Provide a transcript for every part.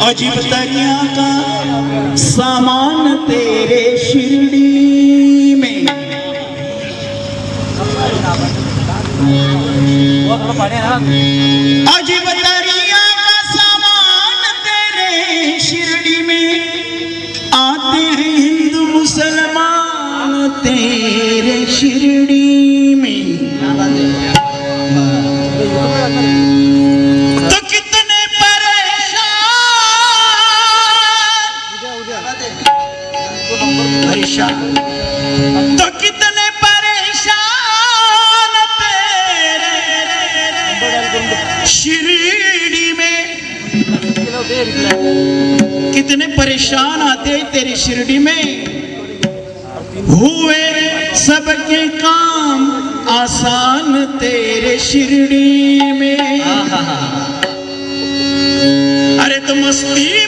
अजीब दरिया का सामान तेरे शिरडी में। अजीब दरिया का सामान तेरे शिरडी में। आते हैं हिंदू मुसलमान तेरे शिरडी। परेशान। तो कितने परेशान तेरे। शिरडी में कितने परेशान आते हैं तेरी शिरडी में। हुए सबके काम आसान तेरे शिरडी में। हाँ, हाँ, हाँ। अरे तो मस्ती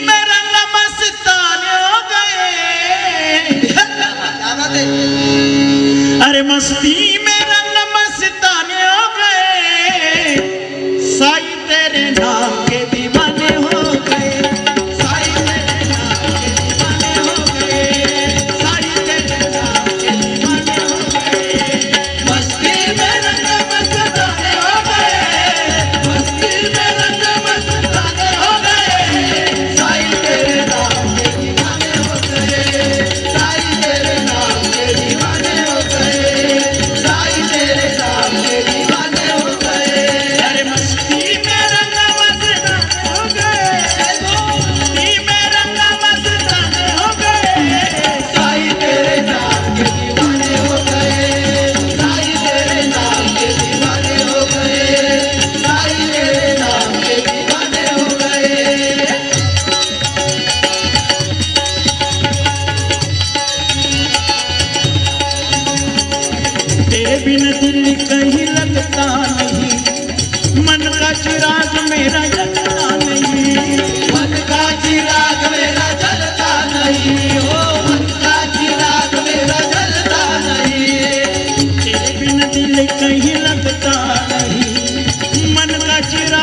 दिल कहीं लगता नहीं। मन का चिरा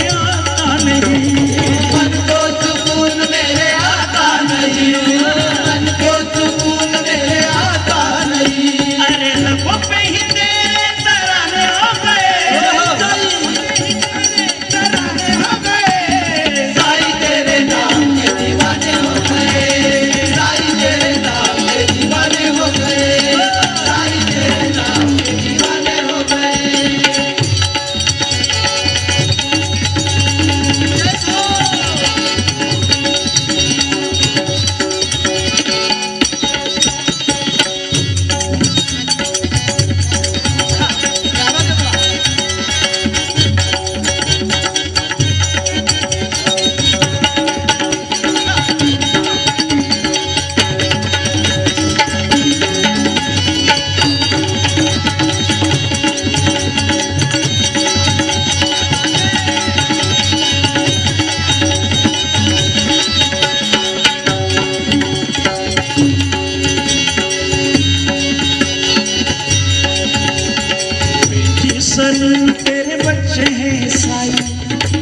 चंदन तेरे बच्चे हैं साई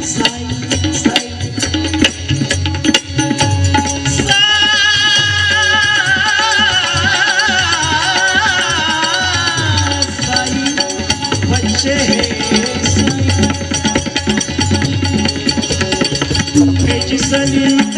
साई साई Thank you.